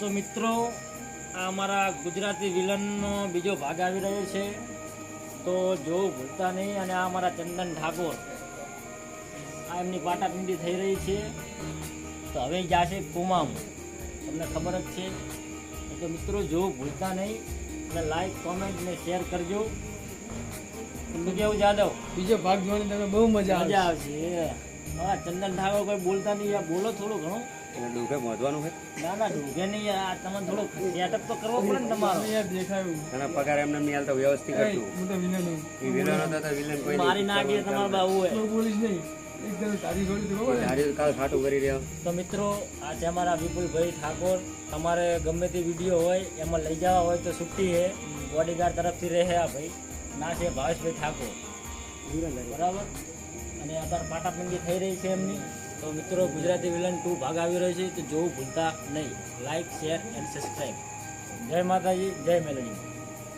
તો મિત્રો આ અમારા ગુજરાતી વિલનનો બીજો ભાગ આવી રહ્યો છે. તો જો ભૂલતા નહીં અને આ અમારા ચંદન ઠાકોર આ એમની પાટાપિંડી થઈ રહી છે. તો હવે જશે કુમામ. તમને ખબર જ છે. તો મિત્રો જો ભૂલતા નહીં અને લાઈક કોમેન્ટ ને શેર કરજો. કેવું જાદવ? બીજો ભાગ જોવાની તમે બહુ મજા મજા આવશે. હા ચંદન ઠાકોર કોઈ બોલતા નહીં. બોલો થોડું ઘણું. એને ડૂબે મોધવાનું છે ના ના ડૂબે નહીં આ તમને થોડો સેટઅપ તો કરવો પડે ને તમારો. યાર દેખાયું. ઘણા પગાર એમને નહીં હાલતો વ્યવસ્થિત એય, હું તો વિલન હું એ વિલન હતો તો વિલન કોઈ મારી નાખીએ તમારો બાબુ હે કોઈ બોલીશ નહીં. તો મિત્રો આજે છે અમારા વિપુલભાઈ ઠાકોર તમારે ગમે તે વીડિયો હોય એમાં લઈ જવા હોય તો છુટ્ટી છે બોડીગાર્ડ તરફથી રહે આ ભાઈ. ના છે ભાવેશભાઈ ઠાકોર. બરાબર? અને અત્યારે પાટાપિંડી થઈ રહી છે એમની. તો મિત્રો, ગુજરાતી વિલન ટુ ભાગ આવી રહ્યો છે, તો જોવું ભૂલતા નહીં. લાઇક શેર એન્ડ સબસ્ક્રાઈબ જય માતાજી, જય મેલડી.